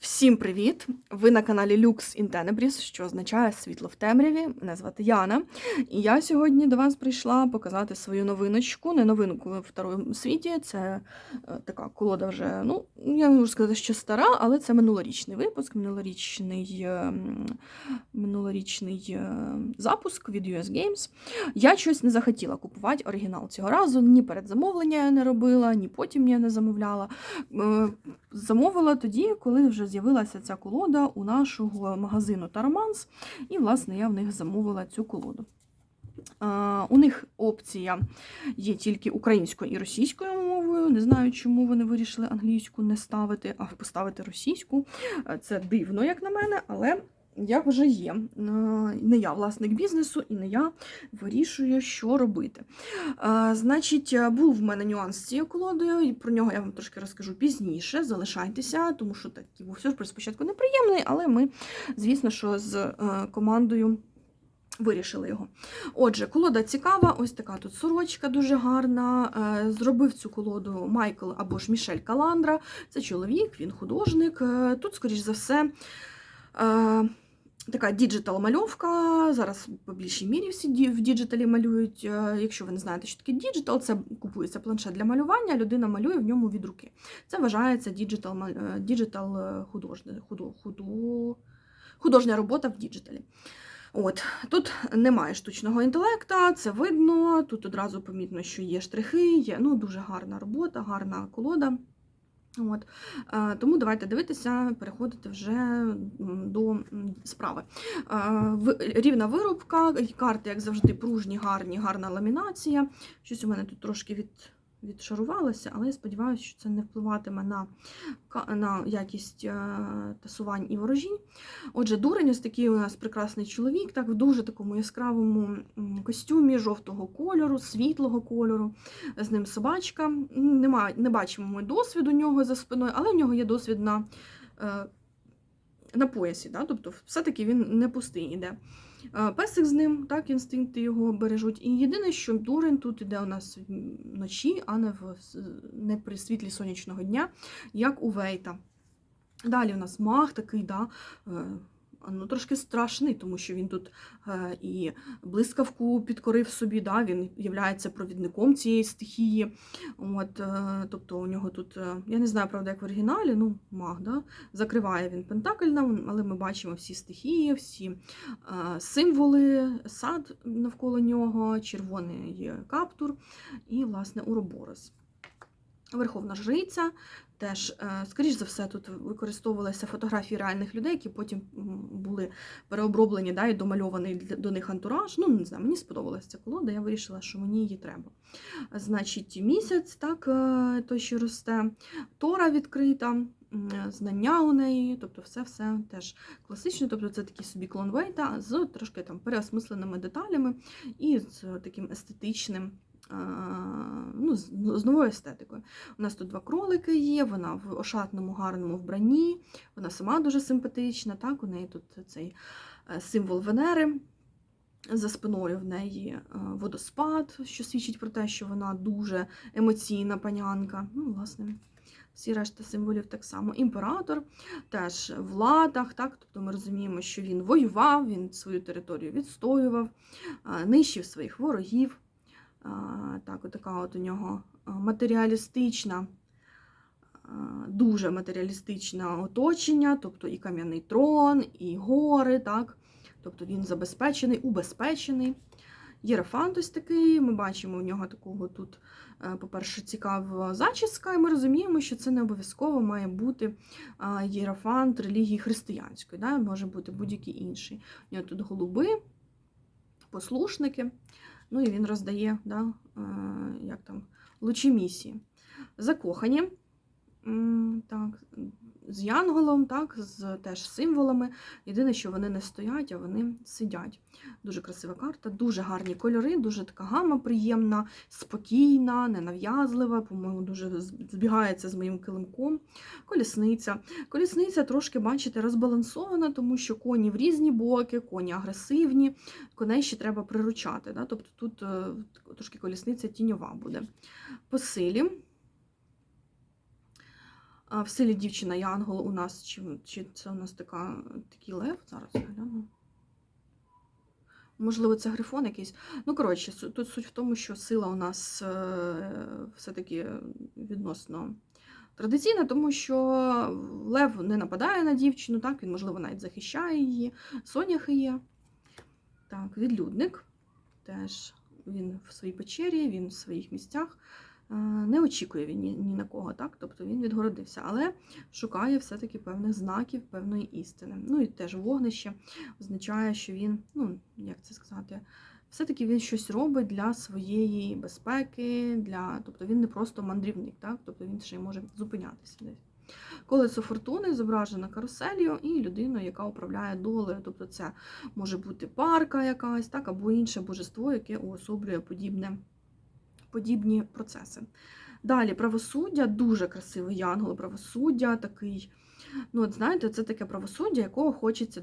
Всім привіт! Ви на каналі Lux in Tenebris, що означає світло в темряві. Мене звати Яна. І я сьогодні до вас прийшла показати свою новиночку. Не новинку в второму світі. Це е, така колода вже, ну, я не можу сказати, що стара, але це минулорічний випуск, минулорічний, е, минулорічний е, запуск від US Games. Я щось не захотіла купувати оригінал цього разу. Ні перед замовлення я не робила, ні потім я не замовляла. Замовила тоді, коли вже з'явилася ця колода у нашого магазину Тароманс, і, власне, я в них замовила цю колоду. У них опція є тільки українською і російською мовою. Не знаю, чому вони вирішили англійську не ставити, а поставити російську. Е, Це дивно, як на мене, але як вже є. Е, Не я власник бізнесу, і не я вирішую, що робити. Е, Значить, е, був в мене нюанс з цією колодою, і про нього я вам трошки розкажу пізніше. Залишайтеся, тому що такий був сюрприз спочатку неприємний, але ми, звісно, що з командою. Вирішили його. Отже, колода цікава, ось така тут сорочка дуже гарна. Зробив цю колоду Майкл або ж Мішель Каландра. Це чоловік, він художник. Тут, скоріш за все, така діджитал-мальовка. Зараз по більшій мірі всі в діджиталі малюють. Якщо ви не знаєте, що таке діджитал, це купується планшет для малювання, людина малює в ньому від руки. Це вважається діджитал, діджитал е, художня, худо, худо, художня робота в діджиталі. От тут немає штучного інтелекта, це видно. Тут одразу помітно, що є штрихи, є ну, дуже гарна робота, гарна колода. От. Е, Тому давайте дивитися, переходити вже до справи. Е, Рівна виробка, карти, як завжди, пружні, гарні, гарна ламінація. Щось у мене тут трошки від, відшарувалося, але я сподіваюся, що це не впливатиме на, на якість е, тасувань і ворожінь. Отже, дурень, ось такий у нас прекрасний чоловік, так в дуже такому яскравому костюмі жовтого кольору, світлого кольору. З ним собачка. Нема, не бачимо ми досвід у нього за спиною, але у нього є досвід на, е, на поясі. Да? Тобто, все-таки він не пустий іде. Песик з ним, так, інстинкти його бережуть. І єдине, що дурень тут іде у нас вночі, а не, в, не при світлі сонячного дня, як у Вейта. Далі у нас мах такий, да, е, ну, трошки страшний, тому що він тут е, і блискавку підкорив собі, да, він є провідником цієї стихії. От, е, тобто у нього тут, е, я не знаю, правда, як в оригіналі, ну, маг, да, закриває він пентакль, але ми бачимо всі стихії, всі символи, сад навколо нього, червоний каптур і, власне, уроборос. Верховна жриця. Теж, е, скоріш за все, тут використовувалися фотографії реальних людей, які потім були переоброблені да, і домальований до них антураж. Ну, не знаю, мені сподобалася ця колода, я вирішила, що мені її треба. Значить, місяць, так, е, той, що росте, тора відкрита, знання у неї, тобто все-все теж класичне, тобто це такий собі клон Вейта з трошки там переосмисленими деталями і з таким естетичним. Е, Ну, з з новою естетикою. У нас тут два кролики є, вона в ошатному гарному вбранні, вона сама дуже симпатична. Так, у неї тут цей е, символ Венери. За спиною в неї е, водоспад, що свідчить про те, що вона дуже емоційна панянка. Ну, власне, всі решта символів так само. Імператор теж в латах, так? тобто ми розуміємо, що він воював, він свою територію відстоював, нищив своїх ворогів. Так, отака от у нього матеріалістична, дуже матеріалістичне оточення, тобто і кам'яний трон, і гори, так? Тобто він забезпечений, убезпечений. Єрофант ось такий, ми бачимо у нього такого тут, е, по-перше, цікава зачіска, і ми розуміємо, що це не обов'язково має бути єрофант релігії християнської, да? може бути будь-який інший. У нього тут голуби, послушники. Ну і він роздає да, е, як там, лучі місії. Закохані. Так, з янголом, так, з теж символами. Єдине, що вони не стоять, а вони сидять. Дуже красива карта, дуже гарні кольори, дуже така гама приємна, спокійна, ненав'язлива, по-моєму, дуже збігається з моїм килимком. Колісниця. Колісниця трошки, бачите, розбалансована, тому що коні в різні боки, коні агресивні, коней ще треба приручати. Да? Тобто тут е, трошки колісниця тіньова буде. По силі. В силі дівчина Янгол у нас, чи, чи це у нас така, такий лев? Зараз гляну. Можливо, це грифон якийсь. Ну, коротше, тут суть в тому, що сила у нас е, все-таки відносно традиційна, тому що лев не нападає на дівчину, так, він, можливо, навіть захищає її. Соняхи є. Так, відлюдник. Теж він в своїй печері, він в своїх місцях. Е, Не очікує він ні, ні на кого, так? Тобто він відгородився, але шукає все-таки певних знаків, певної істини. Ну і теж вогнище означає, що він, ну, як це сказати, все-таки він щось робить для своєї безпеки, для... тобто він не просто мандрівник, так? тобто він ще й може зупинятися десь. Колесо фортуни зображено каруселью і людиною, яка управляє долею. Тобто це може бути парка якась, так, або інше божество, яке уособлює подібне, подібні процеси. Далі правосуддя, дуже красивий янгол правосуддя, такий. Ну, от знаєте, це таке правосуддя, якого хочеться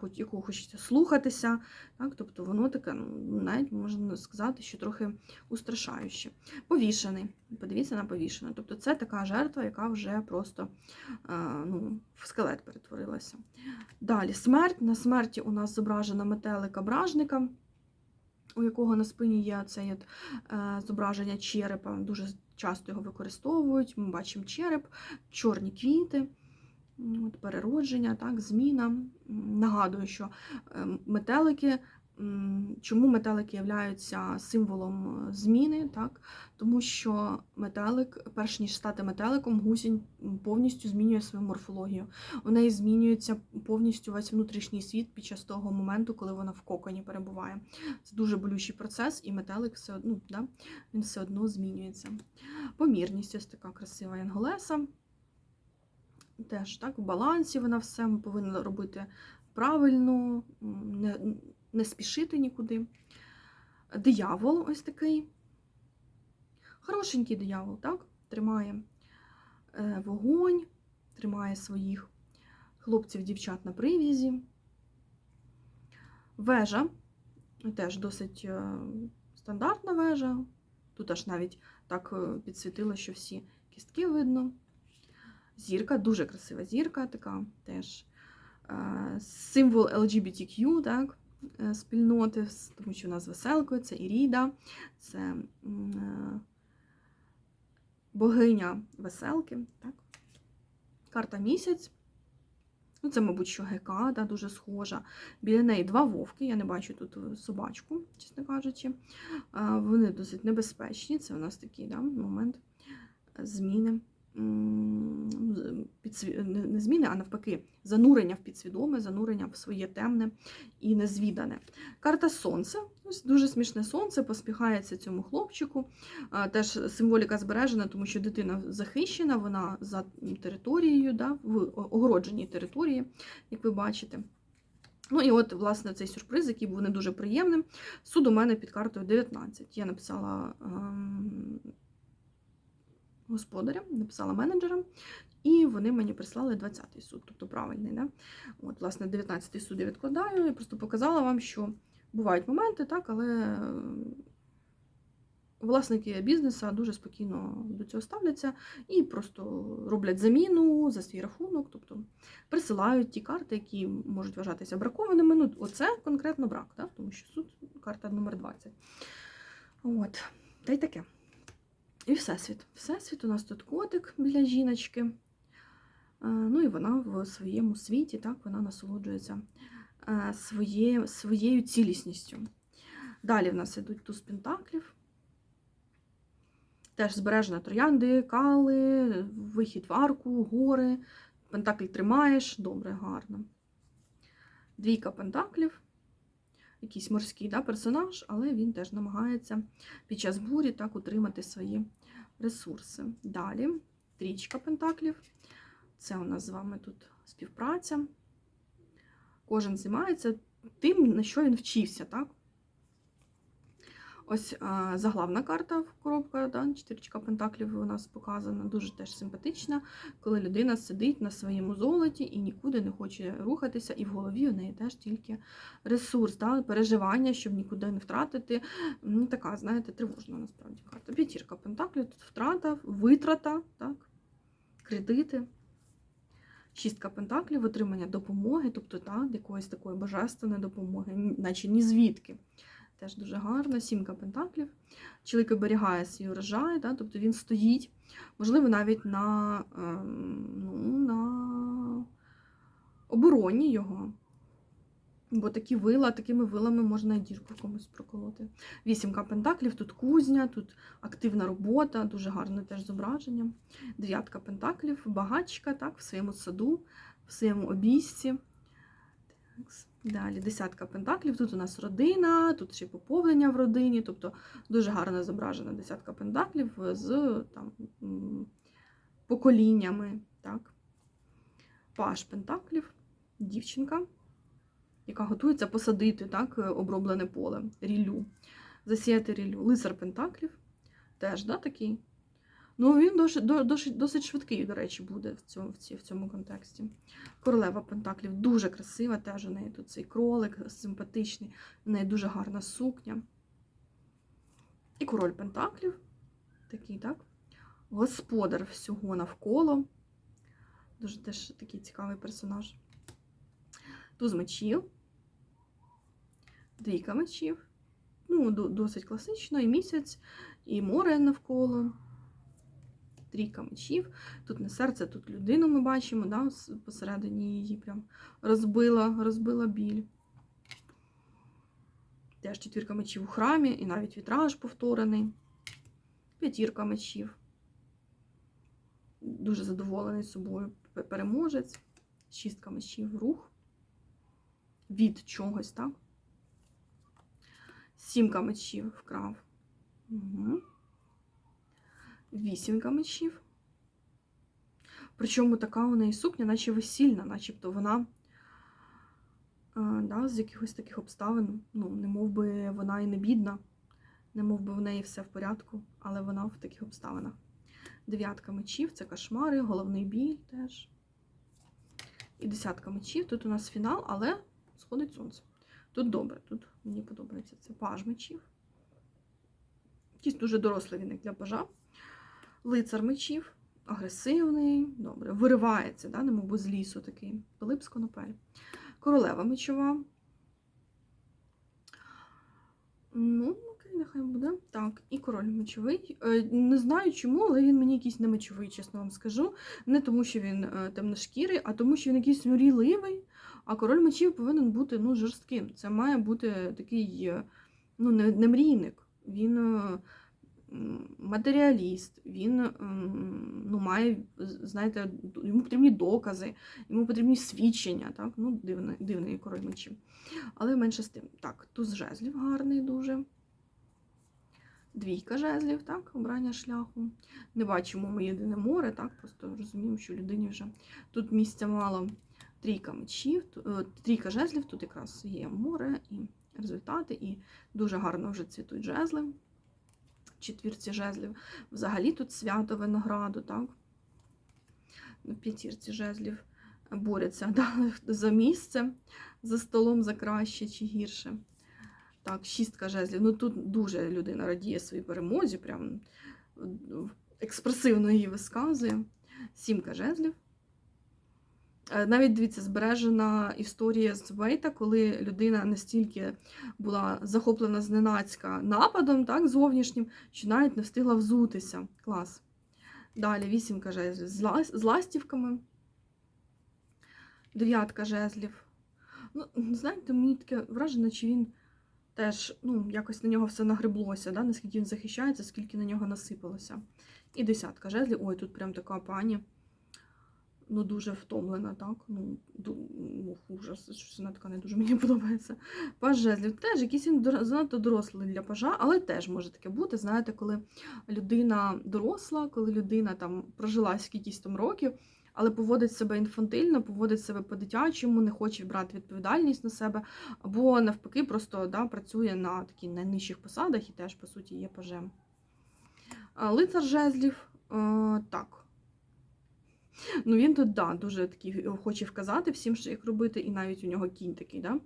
хоч- якого хочеться слухатися. Так? Тобто воно таке, ну, навіть можна сказати, що трохи устрашаюче. Повішений. Подивіться на повішений. Тобто це така жертва, яка вже просто е, ну, в скелет перетворилася. Далі смерть. На смерті у нас зображена метелика бражника, у якого на спині є це е, зображення черепа. Дуже часто його використовують. Ми бачимо череп, чорні квіти. От, переродження, так, зміна. Нагадую, що е, метелики, чому метелики являються символом е, зміни, так? тому що метелик, перш ніж стати метеликом, гусінь повністю змінює свою морфологію. У неї змінюється повністю весь внутрішній світ під час того моменту, коли вона в коконі перебуває. Це дуже болючий процес, і метелик все одно, да, він все одно змінюється. Помірність ось така красива янголеса. Теж так, в балансі вона все повинна робити правильно, не, не спішити нікуди. Диявол ось такий. Хорошенький диявол, так? Тримає е, вогонь, тримає своїх хлопців, дівчат на прив'язі. Вежа теж досить е, стандартна вежа. Тут аж навіть так е, підсвітило, що всі кістки видно. Зірка, дуже красива зірка, така теж символ LGBTQ, так, спільноти, тому що у нас веселкою, це Іріда, це е, богиня веселки. Так. Карта місяць. Ну, це, мабуть, що ГК, дуже схожа. Біля неї два вовки. Я не бачу тут е, собачку, чесно кажучи. Вони досить небезпечні. Це у нас такий да, момент зміни. Не- зміни, а навпаки, занурення в підсвідоме, занурення в своє темне і незвідане. Карта Сонце. Ось дуже смішне сонце, поспіхається цьому хлопчику. Теж символіка збережена, тому що дитина захищена, вона за територією, да, в огородженій території, як ви бачите. Ну і от, власне, цей сюрприз, який був не дуже приємним. Суд у мене під картою 19. Я написала господарям, написала менеджерам, і вони мені прислали 20-й суд, тобто правильний. Да? От, власне, 19-й суд я відкладаю. Я просто показала вам, що бувають моменти, так, але е, власники бізнесу дуже спокійно до цього ставляться і просто роблять заміну за свій рахунок, тобто присилають ті карти, які можуть вважатися бракованими. Ну, оце конкретно брак, так? тому що суд карта номер 20. От, та й таке. І Всесвіт. Всесвіт у нас тут котик біля жіночки. Е, Ну і вона в своєму світі, так, вона насолоджується е, своє, своєю цілісністю. Далі в нас ідуть туз пентаклів. Теж збережена троянди, кали, вихід в арку, гори. Пентакль тримаєш, добре, гарно. Двійка пентаклів. Якийсь морський да, персонаж, але він теж намагається під час бурі так утримати свої ресурси. Далі трічка пентаклів. Це у нас з вами тут співпраця. Кожен займається тим, на що він вчився, так? Ось заглавна карта в коробка, да, чотиричка пентаклів у нас показана, дуже теж симпатична, коли людина сидить на своєму золоті і нікуди не хоче рухатися, і в голові у неї теж тільки ресурс, да, переживання, щоб нікуди не втратити. Ну, така, знаєте, тривожна насправді карта. П'ятірка пентаклів, тут втрата, витрата, так? кредити. Шістка пентаклів, отримання допомоги, тобто та, якоїсь такої божественної допомоги, наче ні звідки. Теж дуже гарно. Сімка пентаклів. Чоловік оберігає свій урожай, да, тобто він стоїть, можливо, навіть на, ем, ну, на обороні його. Бо такі вила, такими вилами можна і дірку комусь проколоти. Вісімка пентаклів, тут кузня, тут активна робота, дуже гарне теж зображення. Дев'ятка пентаклів, багачка, так, в своєму саду, в своєму обійсці. Далі десятка пентаклів. Тут у нас родина, тут ще поповнення в родині, тобто дуже гарно зображена десятка пентаклів з там, поколіннями. Так. Паш пентаклів, дівчинка, яка готується посадити так, оброблене поле, ріллю, засіяти ріллю. Лицар пентаклів теж да, такий. Ну, він досить, досить, досить швидкий, до речі, буде в цьому, в цьому контексті. Королева Пентаклів дуже красива, теж у неї тут цей кролик симпатичний, у неї дуже гарна сукня. І король Пентаклів, такий, так? Господар всього навколо. Дуже теж такий цікавий персонаж. Туз мечів, двійка мечів. Ну, досить класично, і місяць, і море навколо. Трійка мечів. Тут не серце, тут людину ми бачимо, да, посередині її прям розбила, розбила біль. Теж четвірка мечів у храмі, і навіть вітраж повторений. П'ятірка мечів. Дуже задоволений собою переможець. Шістка мечів рух. Від чогось, так? Сімка мечів вкрав. Угу. Вісімка мечів. Причому така у неї сукня, наче весільна, начебто вона да, з якихось таких обставин, ну, не мов би вона і не бідна, не мов би в неї все в порядку, але вона в таких обставинах. Дев'ятка мечів це кошмари, головний біль теж. І десятка мечів. Тут у нас фінал, але сходить сонце. Тут добре, тут мені подобається це паж мечів. Якийсь дуже дорослий він як для пажа. Лицар мечів, агресивний, добре, виривається, да, немов з лісу такий. Пилип з конопель. Королева мечова. Ну, окей, нехай буде. Так, і король мечовий. Е, Не знаю чому, але він мені якийсь не мечовий, чесно вам скажу. Не тому, що він е, темношкірий, а тому, що він якийсь мрійливий. А король мечів повинен бути ну, жорстким. Це має бути такий е, ну, не, мрійник. Він матеріаліст, він ну, має, знаєте, йому потрібні докази, йому потрібні свідчення. Так? Ну, дивний, дивний король мечів. Але менше з тим. Так, туз жезлів гарний дуже. Двійка жезлів, так, обрання шляху. Не бачимо ми єдине море, так, просто розуміємо, що людині вже тут місця мало. Трійка мечів, е, трійка жезлів, тут якраз є море і результати, і дуже гарно вже цвітуть жезли. Четвірці жезлів. Взагалі тут свято винограду, так? В п'ятірці жезлів борються да, за місце, за столом за краще чи гірше. Так, шістка жезлів. Ну тут дуже людина радіє своїй перемозі, прям е, експресивно її висказує. Сімка жезлів. Е, Навіть дивіться, збережена історія з Вейта, коли людина настільки була захоплена зненацька нападом, так, зовнішнім, що навіть не встигла взутися. Клас. Далі вісімка жезлів з ластівками. Дев'ятка жезлів. Ну, знаєте, мені таке враження, чи він теж ну, якось на нього все нагреблося, да? наскільки він захищається, скільки на нього насипалося. І десятка жезлів. Ой, тут прям така пані. Ну, дуже втомлена, так? Ну, ду- ну ужас, щось вона така не дуже мені подобається. Паж жезлів теж якийсь він занадто дорослий для пажа, але теж може таке бути. Знаєте, коли людина доросла, коли людина там прожила скількись там років, але поводить себе інфантильно, поводить себе по-дитячому, не хоче брати відповідальність на себе, або навпаки, просто да, працює на таких найнижчих посадах і теж, по суті, є пажем. Лицар жезлів, е, так. Ну, він тут, да, дуже такий хоче вказати всім, що як робити, і навіть у нього кінь такий, да.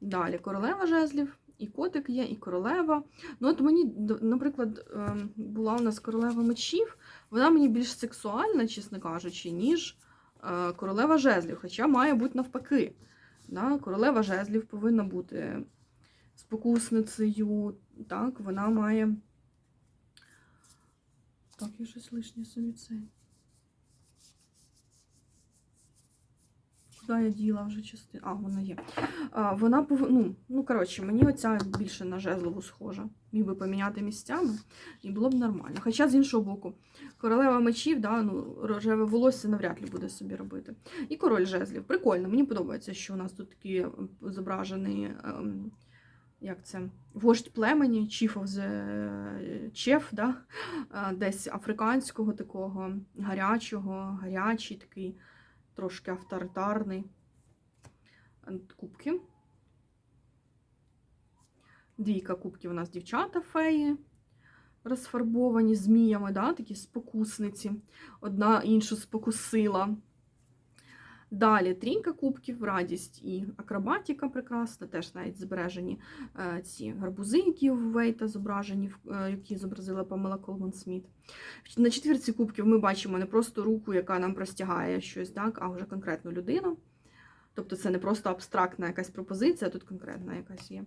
Далі королева жезлів І котик є, і королева. Ну, от мені, наприклад, ем, була у нас королева мечів, вона мені більш сексуальна, чесно кажучи, ніж е, королева жезлів, хоча має бути навпаки. Да? Королева жезлів повинна бути спокусницею, так, вона має. Так, я щось лишнє собі це. Куди я діла вже частину? А, вона є. А, вона пов... ну, ну, коротше, мені оця більше на жезлову схожа. Міг би поміняти місцями, і було б нормально. Хоча, з іншого боку, королева мечів, да, ну, рожеве волосся навряд ли буде собі робити. І король жезлів. Прикольно, мені подобається, що у нас тут такі ем, зображені. Ем, як це? Вождь племені, chief of the chief, да? Е, десь африканського такого, гарячого, гарячий такий, трошки авторитарний. Е, Кубки. Двійка кубків у нас дівчата феї розфарбовані зміями, да? такі спокусниці. Одна іншу спокусила. Далі трійка кубків, радість і акробатика прекрасна, теж навіть збережені е, ці гарбузи, які у Вейта зображені, е, які зобразила Памела Колман Сміт. На четвірці кубків ми бачимо не просто руку, яка нам простягає щось, так, а вже конкретну людину. Тобто це не просто абстрактна якась пропозиція, тут конкретна якась є.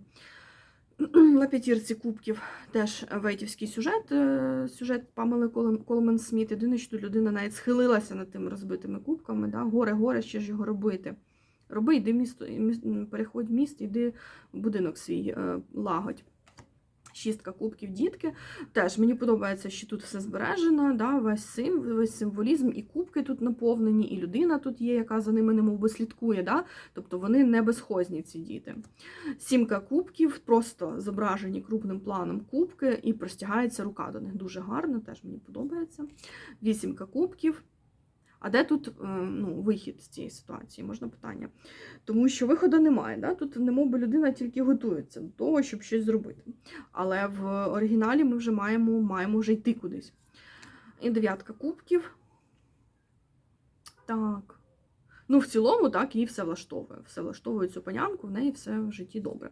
На п'ятірці кубків теж вейтівський сюжет, е, сюжет Памели Колмен Сміт. Єдине, що людина навіть схилилася над тими розбитими кубками. Да? Горе, горе, ще ж його робити. Роби, йди місто, переходь міст, йди в будинок свій е, лагодь. Шістка кубків дітки. Теж мені подобається, що тут все збережено, да, весь, сим, весь символізм, і кубки тут наповнені, і людина тут є, яка за ними немов би слідкує. Да? Тобто вони не безхозні, ці діти. Сімка кубків, просто зображені крупним планом кубки, і простягається рука до них. Дуже гарно, теж мені подобається. Вісімка кубків. А де тут е, ну, вихід з цієї ситуації? Можна питання. Тому що виходу немає. Да? Тут немов би людина тільки готується до того, щоб щось зробити. Але в оригіналі ми вже маємо, маємо вже йти кудись. І дев'ятка кубків. Так. Ну, в цілому, так, її все влаштовує. Все влаштовує цю панянку, в неї все в житті добре.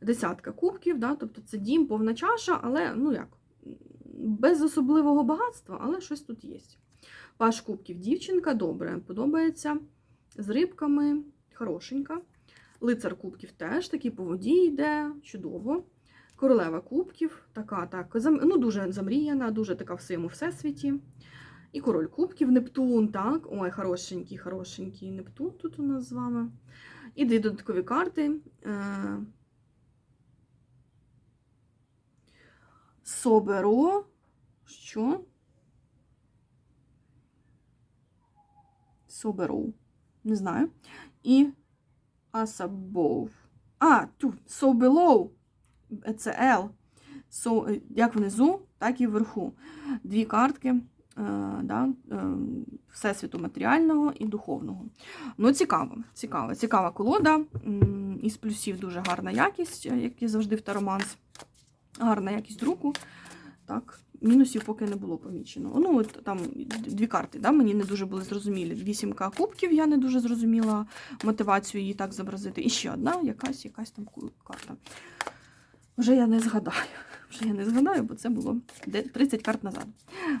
Десятка кубків, да, тобто це дім, повна чаша, але ну як, без особливого багатства, але щось тут є. Паш кубків дівчинка, добре, подобається. З рибками, хорошенька. Лицар кубків теж такий по воді йде, чудово. Королева кубків, така так, ну, дуже замріяна, дуже така в своєму всесвіті. І король кубків, Нептун, так. Ой, хорошенький, хорошенький Нептун тут у нас з вами. І дві додаткові карти. Е, Соберо. Що? Соберо. Не знаю. І Асабов. А, тут so below. Це L. So, е, як внизу, так і вверху. Дві картки е, да, е, Всесвіту матеріального і духовного. Ну, цікаво, цікаво. Цікава колода. Із плюсів дуже гарна якість, як і завжди в Тароманс. Гарна якість друку. Так, мінусів поки не було помічено. Ну, от там дві карти, да, мені не дуже були зрозумілі. Вісімка кубків, я не дуже зрозуміла мотивацію її так зобразити. І ще одна, якась, якась там карта. Вже я не згадаю. Вже я не згадаю, бо це було 30 карт назад.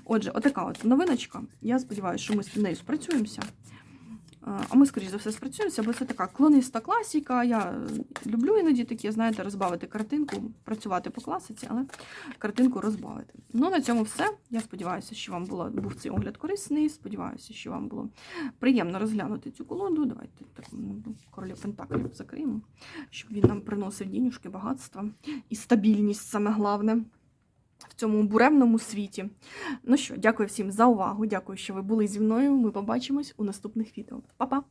Отже, отака от новиночка. Я сподіваюся, що ми з нею спрацюємося. А ми, скоріш за все, спрацюємося, бо це така клониста класіка. Я люблю іноді такі, знаєте, розбавити картинку, працювати по класиці, але картинку розбавити. Ну, на цьому все. Я сподіваюся, що вам було, був цей огляд корисний. Сподіваюся, що вам було приємно розглянути цю колоду. Давайте так, ну, короля Пентаклів закриємо, щоб він нам приносив дінюшки, багатства і стабільність, саме головне. Цьому буремному світі. Ну що, дякую всім за увагу. Дякую, що ви були зі мною. Ми побачимось у наступних відео. Па-па!